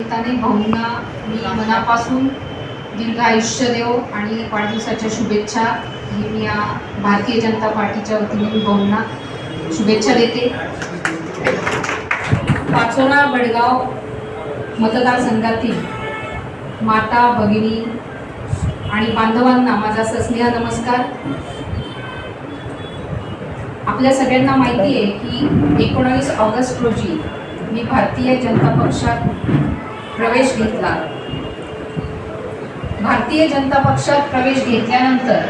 निमित्ताने भाऊंना मी मनापासून दीर्घ आयुष्य देव आणि वाढदिवसाच्या शुभेच्छा. ही मी या भारतीय जनता पार्टीच्या वतीने मी भाऊंना शुभेच्छा देते. पाचोरा बडगाव मतदारसंघातील माता भगिनी आणि बांधवांना माझा सस्नेह नमस्कार. आपल्या सगळ्यांना माहिती आहे की एकोणावीस ऑगस्ट रोजी मी भारतीय जनता पक्षात प्रवेश घेतला. भारतीय जनता पक्षात प्रवेश घेतल्यानंतर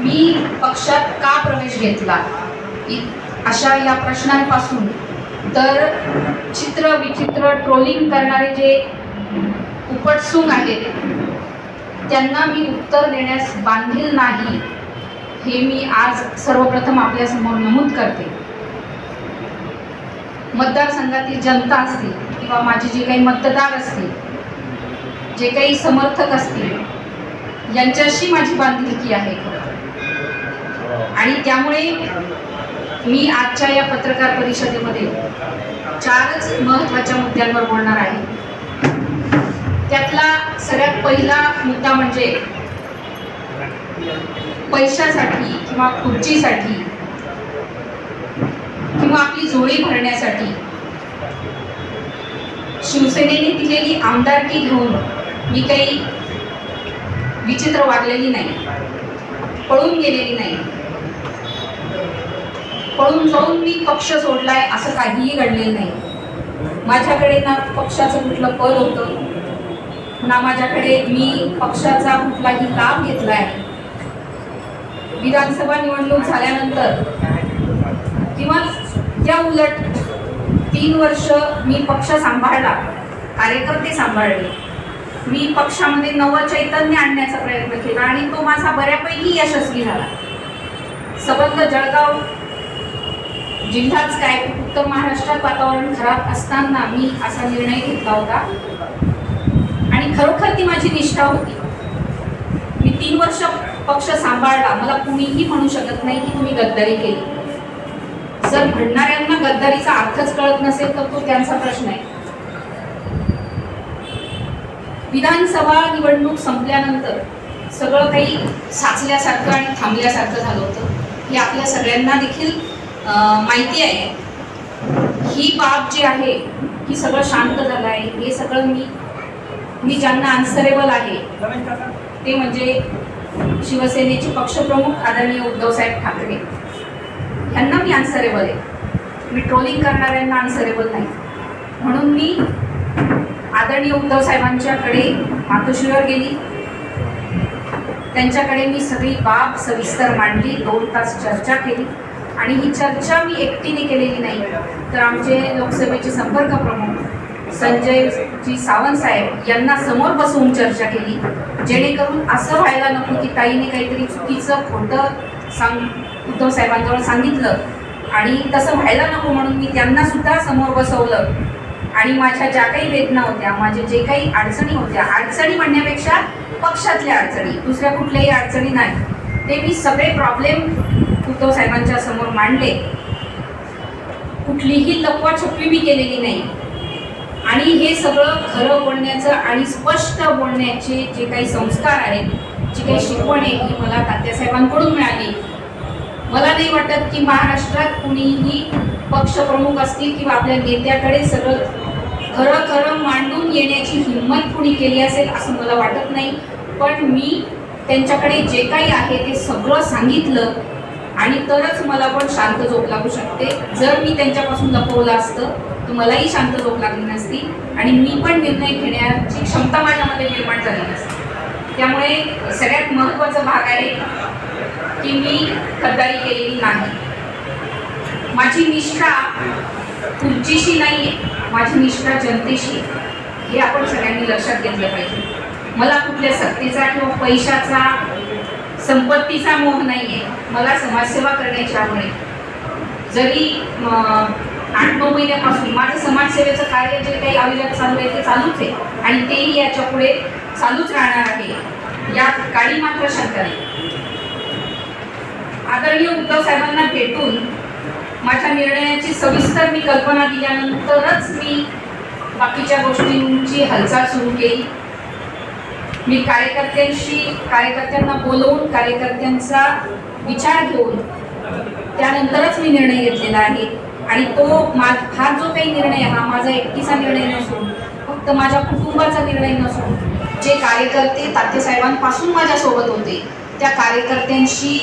मी पक्षात का प्रवेश घेतला? अशा या प्रश्नांपासून तर चित्र विचित्र ट्रोलिंग करणारे जे उपटसूंग आहेत त्यांना मी उत्तर देण्यास बांधील नाही हे मी आज सर्वप्रथम आपल्यासमोर नमूद करते. मतदारसंघातील जनता असतील किंवा माझे जे काही मतदार असतील जे काही समर्थक असतील यांच्याशी माझी बांधिलकी आहे आणि त्यामुळे मी आजच्या या पत्रकार परिषदेमध्ये चारच महत्त्वाच्या मुद्द्यांवर बोलणार आहे. त्यातला सगळ्यात पहिला मुद्दा म्हणजे पैशासाठी किंवा खुर्चीसाठी किंवा आपली जोडी भरण्यासाठी शिवसेनेने दिलेली आमदारकी घेऊन मी काही विचित्र वागलेली नाही. पळून गेलेली नाही. पळून जाऊन मी पक्ष सोडलाय असं काहीही घडलेलं नाही. माझ्याकडे ना पक्षाचं कुठलं पद होतं. ना माझ्याकडे मी पक्षाचा कुठलाही लाभ घेतला आहे विधानसभा निवडणूक झाल्यानंतर किंवा त्या उलट तीन वर्ष मी पक्ष सांभाळला कार्यकर्ते सांभाळले. मी पक्षामध्ये नवं चैतन्य आणण्याचा प्रयत्न केला आणि तो माझा बऱ्यापैकी यशस्वी झाला. सबंध जळगाव जिल्हाच काय? उत्तर महाराष्ट्रात वातावरण खराब असताना मी असा निर्णय घेतला होता. आणि खरोखर ती माझी निष्ठा होती. मी तीन वर्ष पक्ष सांभाळला. मला कुणीही म्हणू शकत नाही की तुम्ही गद्दारी केली. जर म्हणणाऱ्यांना गद्दारीचा अर्थच कळत नसेल तर तो त्यांचा प्रश्न आहे. विधानसभा निवडणूक संपल्यानंतर सगळं काही साचल्यासारखं आणि थांबल्यासारखं झालं होतं. हे आपल्या सगळ्यांना देखील माहिती आहे. ही बाब जी आहे ही सगळं शांत झालं आहे. हे सगळं मी मी ज्यांना आन्सरेबल आहे ते म्हणजे शिवसेनेचे पक्षप्रमुख आदरणीय उद्धवसाहेब ठाकरे. यांना मी आन्सरेबल आहे. मी ट्रोलिंग करणाऱ्यांना आन्सरेबल नाही. म्हणून मी आदरणीय उद्धव साहेबांच्याकडे मातोश्रीवर गेली. त्यांच्याकडे मी सगळी बाब सविस्तर मांडली. दोन तास चर्चा केली. आणि ही चर्चा मी एकटीने केलेली नाही तर आमचे लोकसभेचे संपर्क प्रमुख संजयजी सावंत साहेब यांना समोर बसवून चर्चा केली जेणेकरून असं व्हायला नको की ताईने काहीतरी चुकीचं खोटं सांग उद्धव साहेबांजवळ सांगितलं. आणि तसं व्हायला नको म्हणून मी त्यांना सुद्धा समोर बसवलं. आणि माझ्या ज्या काही वेदना होत्या माझ्या जे काही अडचणी होत्या अडचणी म्हणण्यापेक्षा पक्षातल्या अडचणी दुसऱ्या कुठल्याही अडचणी नाही. ते मी सगळे प्रॉब्लेम उद्धव साहेबांच्या समोर मांडले. कुठलीही लपवा छपवी मी केलेली नाही. आणि हे सगळं खरं बोलण्याचं आणि स्पष्ट बोलण्याचे जे काही संस्कार आहेत जी काही शिकवण आहे ही मला तात्यासाहेबांकडून मिळाली. मला नाही वाटत की महाराष्ट्रात कुणीही पक्षप्रमुख असतील किंवा आपल्या नेत्याकडे सगळं खरं खरं मांडून येण्याची हिंमत कुणी केली असेल असं मला वाटत नाही. पण मी त्यांच्याकडे जे काही आहे ते सगळं सांगितलं आणि तरच मला पण शांत झोप लागू शकते. जर मी त्यांच्यापासून लपवलं असतं तर मलाही शांत झोप लागली नसती आणि मी पण निर्णय घेण्याची क्षमता माझ्यामध्ये निर्माण झाली नसती. त्यामुळे सगळ्यात महत्त्वाचा भाग आहे की मी खतारी केलेली नाही. माझी निष्ठा तुमचीशी नाही आहे माझी निष्ठा जनतेशी हे आपण सगळ्यांनी लक्षात घेतलं पाहिजे. मला कुठल्या सत्तेचा किंवा पैशाचा संपत्तीचा मोह नाही आहे मला समाजसेवा करण्याची आवड आहे. जरी आठ नऊ महिन्यापासून माझं समाजसेवेचं कार्य जे काही अविरत चालू आहे ते चालूच आहे. आणि तेही याच्यापुढे चालूच राहणार आहे. यात काळी मात्र शंका नाही. आदरणीय उद्धव साहेबांना भेटून माझ्या निर्णयाची सविस्तर मी कल्पना दिल्यानंतरच मी बाकीच्या गोष्टींची हालचाल सुरू केली. मी कार्यकर्त्यांशी कार्यकर्त्यांना बोलवून कार्यकर्त्यांचा विचार घेऊन त्यानंतरच मी निर्णय घेतलेला आहे. आणि तो मा हा जो काही निर्णय हा माझा एकटीचा निर्णय नसून फक्त माझ्या कुटुंबाचा निर्णय नसून जे कार्यकर्ते तात्यासाहेबांपासून माझ्यासोबत होते त्या कार्यकर्त्यांशी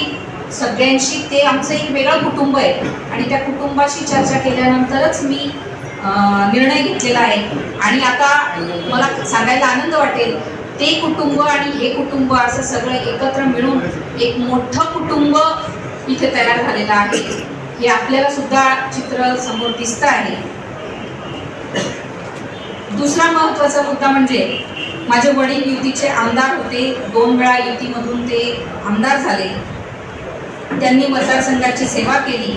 सगळ्यांशी ते आमचं एक वेगळं कुटुंब आहे. आणि त्या कुटुंबाशी चर्चा केल्यानंतरच मी निर्णय घेतलेला आहे. आणि आता मला सांगायला आनंद वाटेल ते कुटुंब आणि हे कुटुंब असं सगळं एकत्र मिळून एक मोठं कुटुंब इथे तयार झालेलं आहे. हे आपल्याला सुद्धा चित्र समोर दिसत आहे. दुसरा महत्त्वाचा मुद्दा म्हणजे माझे वडील युतीचे आमदार होते. दोन वेळा युतीमधून ते आमदार झाले. त्यांनी मतदारसंघाची सेवा केली.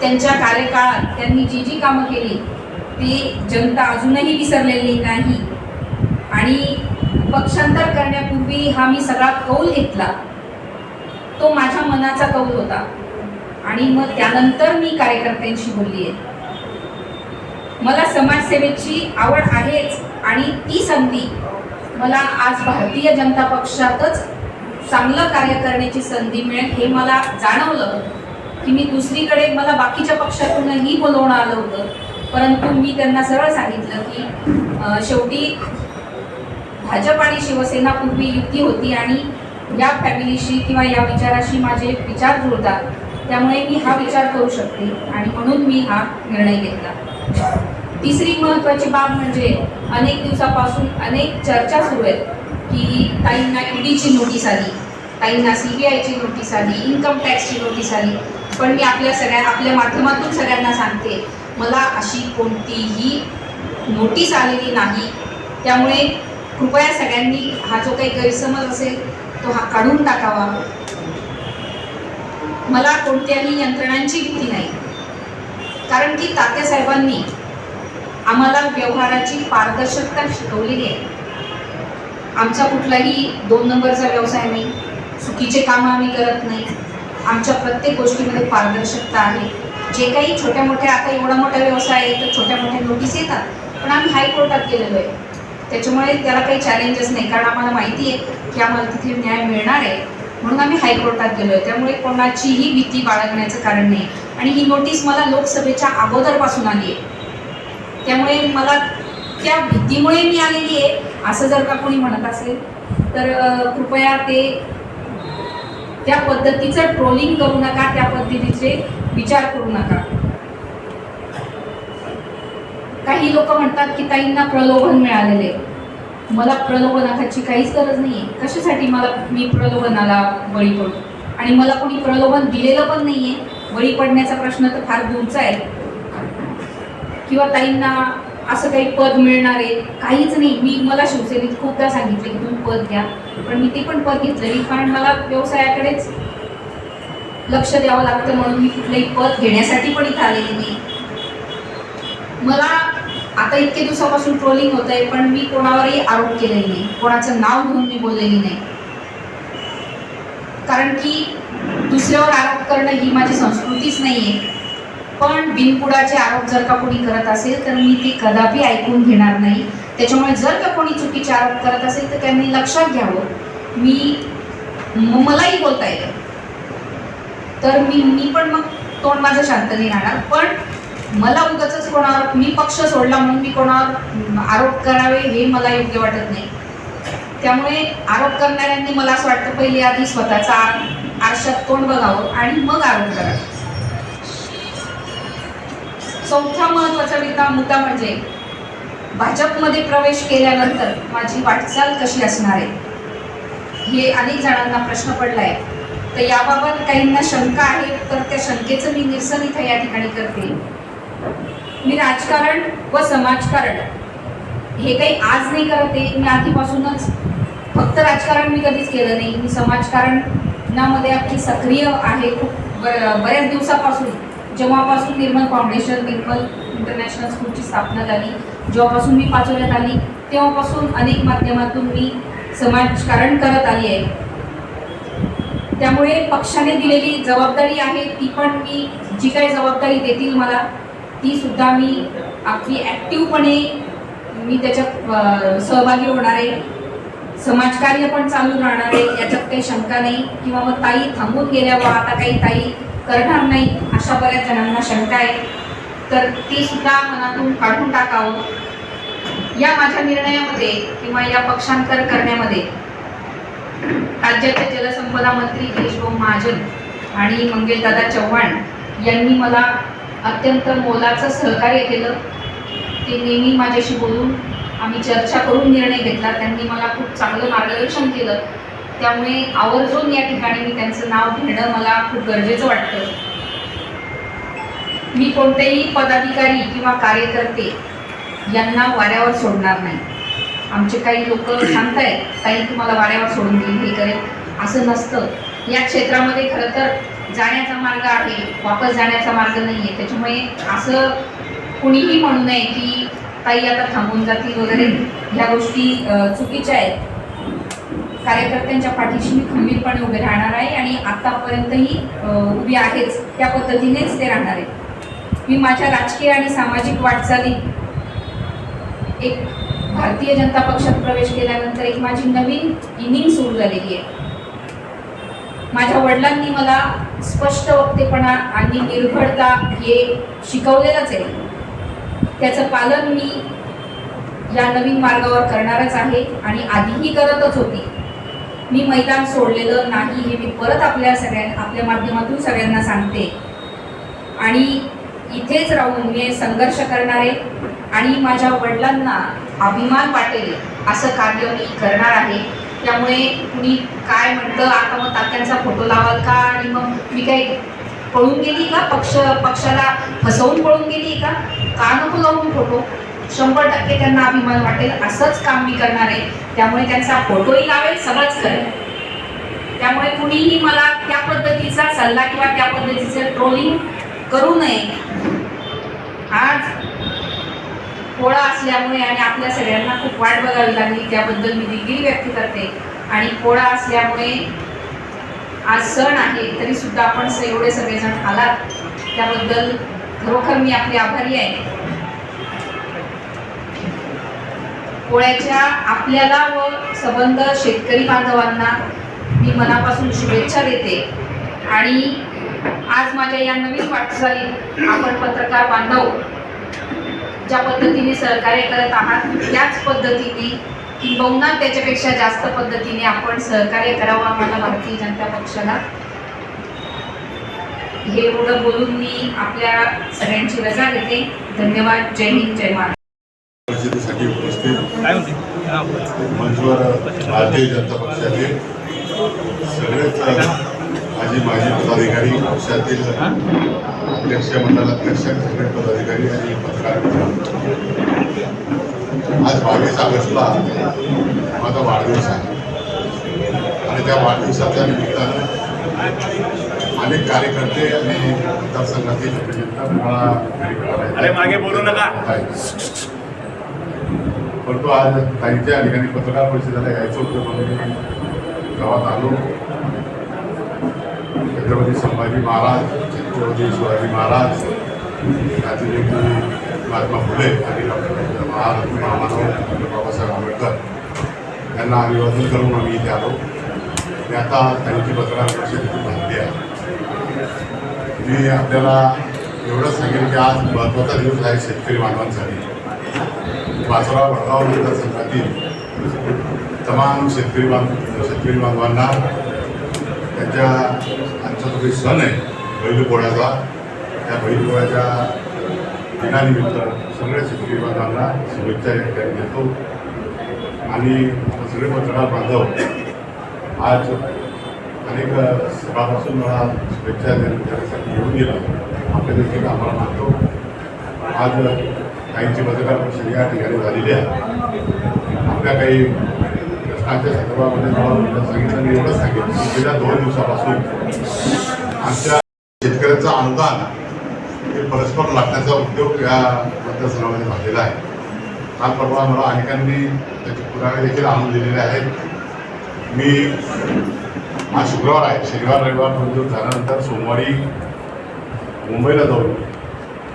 त्यांच्या कार्यकाळात त्यांनी जी जी कामं केली ती जनता अजूनही विसरलेली नाही. आणि पक्षांतर करण्यापूर्वी हा मी सगळा कौल घेतला. तो माझ्या मनाचा कौल होता. आणि मग त्यानंतर मी कार्यकर्त्यांशी बोलली आहे मला समाजसेवेची आवड आहेच आणि ती संधी मला आज भारतीय जनता पक्षातच चांगलं कार्य करण्याची संधी मिळेल हे मला जाणवलं की मी दुसरीकडे मला बाकीच्या पक्षातूनही बोलवणं आलं होतं. परंतु मी त्यांना सरळ सांगितलं की शेवटी भाजप आणि शिवसेना पूर्वी युती होती आणि या फॅमिलीशी किंवा या विचाराशी माझे विचार जुळतात. त्यामुळे मी हा विचार करू शकते आणि म्हणून मी हा निर्णय घेतला. तिसरी महत्त्वाची बाब म्हणजे अनेक दिवसापासून अनेक चर्चा सुरू आहेत. की ताईंना ईडीची नोटीस आली. ताईंना सी बी आयची नोटीस आली इन्कम टॅक्सची नोटीस आली. पण मी आपल्या सगळ्या आपल्या माध्यमातून सगळ्यांना सांगते मला अशी कोणतीही नोटीस आलेली नाही. त्यामुळे कृपया सगळ्यांनी हा जो काही गैरसमज असेल तो हा काढून टाकावा. मला कोणत्याही यंत्रणांची भीती नाही. कारण की तात्यासाहेबांनी आम्हाला व्यवहाराची पारदर्शकता शिकवलेली आहे. आमचा कुठलाही दोन नंबरचा व्यवसाय नाही चुकीचे कामं आम्ही करत नाही. आमच्या प्रत्येक गोष्टीमध्ये पारदर्शकता आहे. जे काही छोट्या मोठ्या आता एवढा मोठा व्यवसाय आहे तर छोट्या मोठ्या नोटीस येतात. पण आम्ही हायकोर्टात गेलेलो आहे. त्याच्यामुळे त्याला काही चॅलेंजेस नाही. कारण आम्हाला माहिती आहे की आम्हाला तिथे न्याय मिळणार आहे. म्हणून आम्ही हायकोर्टात गेलो आहे त्यामुळे कोणाचीही भीती बाळगण्याचं कारण नाही. आणि ही नोटीस मला लोकसभेच्या अगोदरपासून आली आहे. त्यामुळे मला त्या भीतीमुळे मी आलेली आहे. असं जर का कोणी म्हणत असेल तर कृपया ते त्या पद्धतीचं ट्रोलिंग करू नका त्या पद्धतीचे विचार करू नका. काही लोक म्हणतात की ताईंना प्रलोभन मिळालेले मला प्रलोभनाची काहीच गरज नाही आहे कशासाठी मला मी प्रलोभनाला बळी पडू? आणि मला कोणी प्रलोभन दिलेलं पण नाही आहे बळी पडण्याचा प्रश्न तर फार दूरचा आहे. किंवा ताईंना असं काही पद मिळणार आहे? काहीच नाही. मी मला शिवसेनेत खूपदा सांगितले की तुम्ही पद घ्या पण मी ते पण पद घेतलं नाही. कारण मला व्यवसायाकडेच लक्ष द्यावं लागतं म्हणून मी कुठलंही पद घेण्यासाठी पण इथं आलेली नाही. मला आता इतके दिवसापासून ट्रोलिंग होत आहे पण मी कोणावरही आरोप केलेले नाही. कोणाचं नाव घेऊन मी बोललेली नाही. कारण की दुसऱ्यावर आरोप करणं ही माझी संस्कृतीच नाही आहे पण बिनपुडाचे आरोप जर का कोणी करत असेल तर मी ती कदापि ऐकून घेणार नाही. त्याच्यामुळे जर का कोणी चुकीचे आरोप करत असेल तर त्यांनी लक्षात घ्यावं. मी मलाही बोलता येतं. तर मी मी पण मग तोंड माझं शांत नाही राहणार. पण मला उगाच कोणावर मी पक्ष सोडला म्हणून मी कोणावर आरोप करावे हे मला योग्य वाटत नाही. त्यामुळे आरोप करणाऱ्यांनी मला असं वाटतं पहिले आधी स्वतःचा आ- आरशात तोंड बघावं आणि मग आरोप करावा. चौथा महत्त्वाचा मुद्दा मुद्दा म्हणजे भाजपमध्ये प्रवेश केल्यानंतर माझी वाटचाल कशी असणार आहे? हे अनेक जणांना प्रश्न पडला आहे तर याबाबत काहींना शंका आहे तर त्या शंकेचं मी निरसन इथं या ठिकाणी करते. मी राजकारण व समाजकारण हे काही आज नाही करत आहे मी आधीपासूनच फक्त राजकारण मी कधीच केलं नाही. मी समाजकारणामध्ये अगदी सक्रिय आहे खूप ब- बऱ्याच दिवसापासून. जेव्हापासून निर्मल फाउंडेशन निर्मल इंटरनॅशनल स्कूलची स्थापना झाली जेव्हापासून मी पाचवण्यात आली तेव्हापासून अनेक माध्यमातून मी समाजकारण करत आली आहे. त्यामुळे पक्षाने दिलेली जबाबदारी आहे ती पण मी जी काही जबाबदारी देतील मला ती सुद्धा मी आपली ॲक्टिवपणे मी त्याच्यात सहभागी होणार आहे. समाजकार्य पण चालू राहणार आहे याच्यात काही शंका नाही. किंवा मग ताई थांबून गेल्या बा आता काही ताई करणार नाही अशा बऱ्याच जणांना शंका आहे. तर ती सुद्धा मनातून काढून टाकावं. या माझ्या निर्णयामध्ये किंवा या पक्षांतर करण्यामध्ये राज्याचे जलसंपदा मंत्री गिरीशभाऊ महाजन आणि मंगेशदादा चव्हाण यांनी मला अत्यंत मोलाचं सहकार्य केलं. ते नेहमी माझ्याशी बोलून आम्ही चर्चा करून निर्णय घेतला. त्यांनी मला खूप चांगलं मार्गदर्शन केलं. त्यामुळे आवर्जून या ठिकाणी मी त्यांचं नाव घेणं मला खूप गरजेचं वाटतं. मी कोणतेही पदाधिकारी किंवा कार्यकर्ते यांना वाऱ्यावर सोडणार नाही. आमचे काही लोक सांगतायत काही तुम्हाला वाऱ्यावर सोडून देईल हे करेल. असं नसतं. या क्षेत्रामध्ये खरं तर जाण्याचा मार्ग आहे वापस जाण्याचा मार्ग नाही आहे त्याच्यामुळे असं कुणीही म्हणू नये की ताई आता थांबून जातील वगैरे. ह्या गोष्टी चुकीच्या आहेत. कार्यकर्त्यांच्या पाठीशी मी खंबीरपणे उभे राहणार आहे आणि आतापर्यंतही उभी आहेच त्या पद्धतीनेच ते राहणार आहे. मी माझ्या राजकीय आणि सामाजिक वाटचालीत एक भारतीय जनता पक्षात प्रवेश केल्यानंतर एक माझी नवीन इनिंग सुरू झालेली आहे. माझ्या वडिलांनी मला स्पष्ट वक्तेपणा आणि निर्भरता हे शिकवलेलंच आहे. त्याचं पालन मी या नवीन मार्गावर करणारच आहे आणि आधीही करतच होती. मी मैदान सोडलेलं नाही हे मी परत आपल्या सगळ्या आपल्या माध्यमातून सगळ्यांना सांगते. आणि इथेच राहून मी संघर्ष करणार आहे आणि माझ्या वडिलांना अभिमान वाटेल असं कार्य मी करणार आहे. त्यामुळे कुणी काय म्हणतं आता मग तात्यांचा फोटो लावाल का? आणि मग मी काही पळून गेली का? पक्ष पक्षाला फसवून पळून गेली का? का नको लावून फोटो? शंभर टक्के त्यांना अभिमान वाटेल. असंच काम मी करणार आहे. त्यामुळे त्यांचा फोटोही लावेल सगळंच करेल. त्यामुळे कुणीही मला त्या पद्धतीचा सल्ला किंवा त्या पद्धतीचं ट्रोलिंग करू नये. आज पोळा असल्यामुळे आणि आपल्या सगळ्यांना खूप वाट बघावी लागली त्याबद्दल मी दिलगिरी व्यक्त करते. आणि पोळा असल्यामुळे आज सण आहे तरी सुद्धा आपण एवढे सगळेजण आलात. त्याबद्दल खरोखर मी आपली आभारी आहे. पोळ्याच्या आपल्याला व सबंध शेतकरी बांधवांना मी मनापासून शुभेच्छा देते. आणि आज माझ्या या नवीन वाटचालीत आपण पत्रकार बांधव ज्या पद्धतीने सहकार्य करत आहात त्याच पद्धतीने किंबहुना त्याच्यापेक्षा जास्त पद्धतीने आपण सहकार्य करावं आम्हाला भारतीय जनता पक्षाला. हे एवढं बोलून मी आपल्या सगळ्यांची रजा घेते. धन्यवाद. जय हिंद जय महाराष्ट्र परिषदेसाठी उपस्थित काय म्हणते हा, बोला. मंचवर भारतीय जनता पक्षाचे सगळेच माझी माजी पदाधिकारी पक्षातील अध्यक्ष मंडळाध्यक्ष सगळे पदाधिकारी आणि पत्रकार. आज बावीस ऑगस्टला माझा वाढदिवस आहे आणि त्या वाढदिवसाच्या निमित्तानं अनेक कार्यकर्ते आणि मतदारसंघातील मला मागे बोलू नका. आहेत. परंतु आज ताईच्या ठिकाणी पत्रकार परिषदेला यायचं होतं म्हणून मी गावात आलो. छत्रपती संभाजी महाराज छत्रपती शिवाजी महाराज राजनीती महात्मा फुले आणि डॉक्टर महारत्न महामानव बाबासाहेब आंबेडकर यांना अभिवादन करून आम्ही इथे आलो. मी आता त्यांची पत्रकार परिषद खूप घातली आहे. मी आपल्याला एवढंच सांगेन की आज महत्त्वाचा दिवस आहे शेतकरी बांधवांसाठी बासराव भडगाव मतदारसंघातील तमाम शेतकरी बांध शेतकरी बांधवांना त्यांच्या आमचा जो काही सण आहे बैलपोळ्याचा त्या बैलपोळ्याच्या दिनानिमित्त सगळ्या शेतकरी बांधवांना शुभेच्छा या ठिकाणी देतो. आणि सगळे पत्रकार बांधव आज अनेक सकाळपासून मला शुभेच्छा देण्यासाठी येऊन गेला. आपल्या देखील आम्हाला मानतो. आज काहींची पत्रकार परिषद या ठिकाणी झालेली आहे. आपल्या काही प्रश्नांच्या संदर्भामध्ये मला सांगितलं मी एवढंच सांगितलं गेल्या दोन दिवसापासून आमच्या शेतकऱ्यांचं अनुदान हे परस्पर लागण्याचा उद्योग या मतदारसंघामध्ये झालेला आहे. काल परवा मला अनेकांनी त्याचे पुरावे देखील आणून दिलेले आहेत. मी आज शुक्रवार आहे शनिवार रविवार मंजूर झाल्यानंतर सोमवारी मुंबईला जाऊन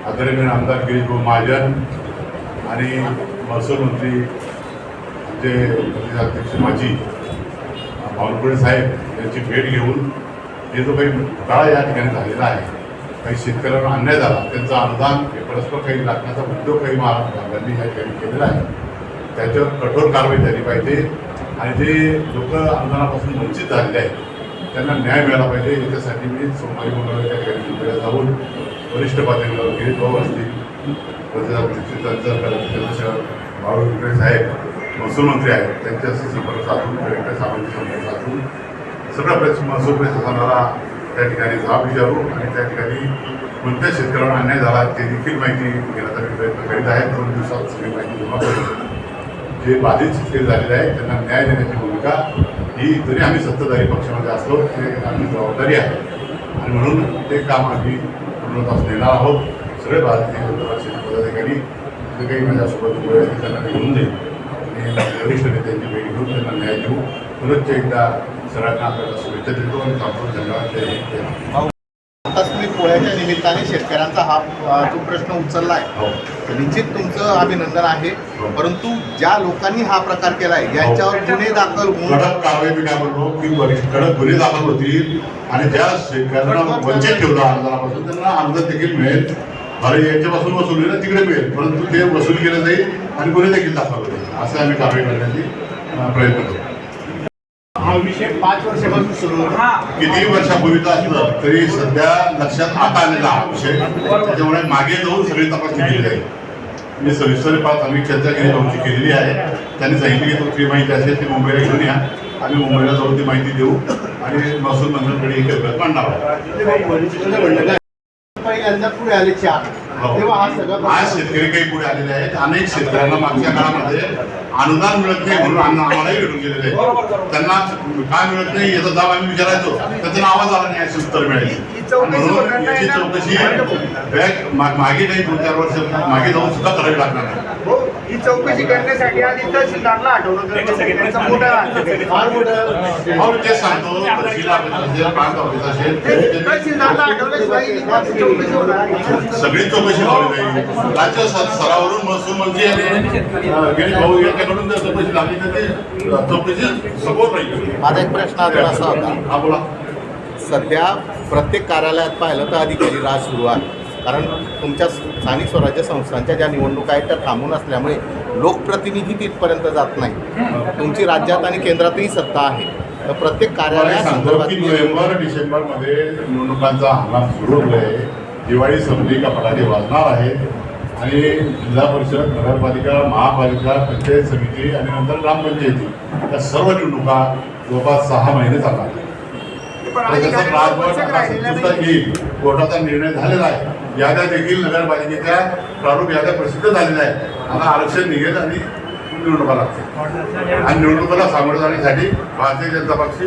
आदरणीय आमदार गिरीशभाऊ महाजन आणि महसूल मंत्री जे अध्यक्ष माजी बावनकुळे साहेब यांची भेट घेऊन हे जो काही घोटाळा या ठिकाणी झालेला आहे काही शेतकऱ्यांना अन्याय झाला त्यांचं अनुदान हे परस्पर काही लागण्याचा उद्योग काही महाराष्ट्रांनी या ठिकाणी केलेला आहे. त्याच्यावर कठोर कारवाई झाली पाहिजे आणि जे लोक अनुदानापासून वंचित झालेले आहेत त्यांना न्याय मिळाला पाहिजे. याच्यासाठी मी सोमवारी मंगळवारी त्या ठिकाणी जाऊन वरिष्ठ पातळीवर गिरीश भाऊ असतील चंद्रशेखर साहेब महसूल मंत्री आहेत त्यांच्याशी संपर्क साधून कलेक्टर साहेबांशी संपर्क साधून सगळं प्रश्न महसूल प्रशासनाला त्या ठिकाणी जाब विचारू आणि त्या ठिकाणी कोणत्या शेतकऱ्यांना अन्याय झाला ते देखील माहिती घेण्याचा मी प्रयत्न करीत आहे. दोन दिवसात सगळी माहिती जमा करू जे बाधित शेतकरी झालेले आहेत त्यांना न्याय देण्याची भूमिका ही जरी आम्ही सत्ताधारी पक्षामध्ये असलो तरी आम्ही जबाबदारी आहे. आणि म्हणून ते काम आम्ही पूर्णतास नेणार आहोत. सगळे भारतीय शेती पदाधिकारी जे काही माझ्यासोबत उभे आहेत त्यांना मी घेऊन जाईल आणि वरिष्ठ नेत्यांची भेट घेऊन त्यांना न्याय देऊ. पुनश्च एकदा सगळ्यांना आपल्याला शुभेच्छा देतो आणि थांबतो धन्यवाद. आताच तुम्ही पोळ्याच्या निमित्ताने शेतकऱ्यांचा हा जो प्रश्न उचलला आहे हो. निश्चित तुमचं अभिनंदन आहे. परंतु ज्या लोकांनी हा प्रकार केलाय यांच्यावर गुन्हे दाखल कडक कारवाई मी काय म्हणतो की कडक गुन्हे दाखल होतील. आणि ज्या शेतकऱ्यांना वंचित ठेवलं अनुदानापासून त्यांना अनुदान देखील मिळेल. अरे याच्यापासून वसूल होईल ना तिकडे मिळेल परंतु ते वसूल केलं जाईल आणि गुन्हे देखील दाखल होतील. असं आम्ही कारवाई करण्याची प्रयत्न करू हा विषय पाच वर्षापासून सुरू किती वर्षापूर्वीचा असलं तरी सध्या लक्षात आता आलेला हा विषय. त्याच्यामुळे मागे जाऊन सगळी तपासणी केली जाईल. मी सविस्तर पाच आम्ही चर्चा केली आमची केलेली आहे. त्यांनी सांगितलं की तुमची माहिती असेल ती मुंबईला घेऊन या. आम्ही मुंबईला जाऊन ती माहिती देऊ. आणि महसूल मंत्र्यांकडे मांडणार आहोत पहिल्यांदा पुढे आले चार. तेव्हा हा सगळा आज शेतकरी काही पुढे आलेले आहेत. अनेक शेतकऱ्यांना मागच्या काळामध्ये अनुदान मिळत नाही म्हणून अन्न आम्हालाही भेटून गेलेले आहे त्यांना काय मिळत नाही याचा दाब आम्ही विचारायचो. त्याचं आवाज आला नाही अशी उत्तर मिळायची म्हणून याची चौकशी बॅग मागे काही दोन चार वर्ष मागे जाऊन सुद्धा करावी लागणार आहे हो, चौकशी करण्यासाठी आधी तहसीलदारला आठवलं सांगतो. तहसीलदारला ही नाही. सगळी चौकशी लावली जाईल राज्य स्तरावरून महसूल मंत्री आणि भाऊ यांच्याकडून जर चौकशी लागली तर ते चौकशी सपोर्ट राहील. माझा एक प्रश्न असा होता. हा बोला. सध्या प्रत्येक कार्यालयात पाहिलं तर अधिकारी राज सुरू आहे कारण तुमच्या स्थानिक स्वराज्य संस्थांच्या ज्या निवडणुका आहेत त्या थांबून असल्यामुळे लोकप्रतिनिधी तिथपर्यंत जात नाही. तुमची राज्यात आणि केंद्रातही सत्ता आहे. तर प्रत्येक कार्यालयासंदर्भात नोव्हेंबर डिसेंबरमध्ये निवडणुकांचा हंगाम सुरू होतोय. दिवाळी संपली का फटाके वाजणार आहेत. आणि जिल्हा परिषद नगरपालिका महापालिका पंचायत समिती आणि नंतर ग्रामपंचायती या सर्व निवडणुका जवळपास सहा महिने चालणार आता नाही. येईल कोर्टाचा निर्णय झालेला आहे. याद्या देखील नगरपालिकेच्या प्रारूप याद्या प्रसिद्ध झालेल्या आहेत. आम्हाला आरक्षण निघेल आणि निवडणुका लागते आणि निवडणुकाला सामोरं जाण्यासाठी भारतीय जनता पक्ष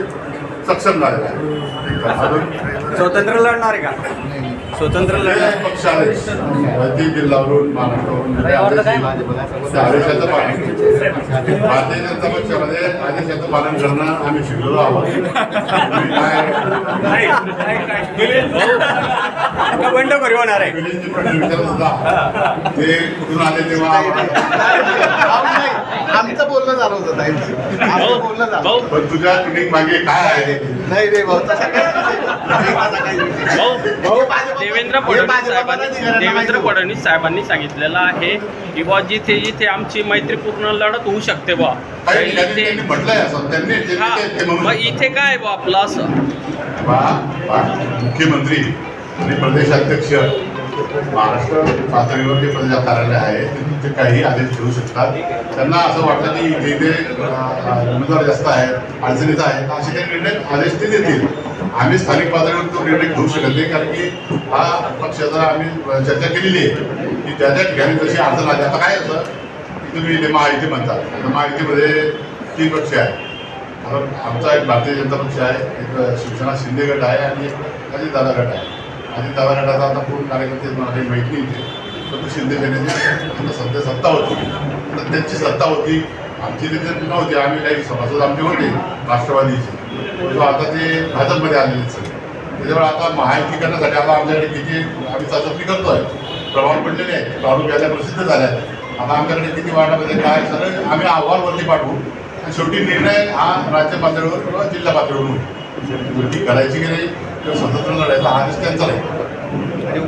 सक्षम झालेला आहे. स्वतंत्र लढणार आहे का? स्वतंत्र लढणार पक्ष आहेत जिल्ह्यावरून महाराष्ट्रावरून आदेशाचं पालन भारतीय जनता पक्षामध्ये आदेशाचं पालन करणं आम्ही शिकलेलो आहोत. तुम्ही काय? का बंडखोरी होणार आहे. विचारत होता. ते कुठून आले तेव्हा? आमचं बोलणं झालं होतं ताई. आमचं बोलणं झालं. पण तुझ्या ट्युनिंग मागे काय आहे? नाही रे भाऊ तसा काही देवेंद्र फडणवीस साहेबांनी देवेंद्र. फडणवीस साहेबांनी सांगितलेलं आहे की बा जिथे जिथे आमची मैत्रीपूर्ण लढत होऊ शकते बा इथे हा इथे काय बा आपलं असं? मुख्यमंत्री आणि प्रदेशाध्यक्ष महाराष्ट्र पातळीवर जे प्रदेश कार्यालय आहे ते काही आदेश घेऊ शकतात. त्यांना असं वाटतं की इथे अं, उमेदवार जास्त आहेत अडचणीचा आहे असे काही निर्णय आदेश ते देतील. आम्ही स्थानिक पातळीवर तो निर्णय घेऊ शकत नाही कारण की हा पक्षाचा आम्ही चर्चा केलेली आहे. की त्या त्या ठिकाणी जशी अडचण आली आता काय असं की तुम्ही इथे महायुती म्हणतात. आता महायुतीमध्ये तीन पक्ष आहे कारण आमचा एक भारतीय जनता पक्ष आहे एक शिवसेना शिंदे गट आहे आणि एक अजित दादा गट आहे. अजित दादा गटाचा आता पूर्ण कार्यकर्ते मला काही माहीत नाही इथे. परंतु शिंदे सेनेची आता सध्या सत्ता होती. तर त्यांची सत्ता होती आमची तिथे नव्हती. आम्ही काही सभासद आमचे होते राष्ट्रवादीचे. म्हणजे किंवा आता ते भाजपमध्ये आलेले सगळे. त्याच्यामुळे आता महायुती करण्यासाठी आता आमच्याकडे किती आम्ही चाचपणी आहे प्रभाव पडलेले आहेत. प्रारूप याद्या प्रसिद्ध झाल्या आहेत. आता आमच्याकडे किती वाटामध्ये काय सगळं आम्ही अहवालवरती पाठवू. आणि शेवटी निर्णय हा राज्य पातळीवर किंवा जिल्हा पातळीवर होईल. ती करायची की नाही किंवा स्वतंत्र लढायचा हा त्यांचा नाही. आणि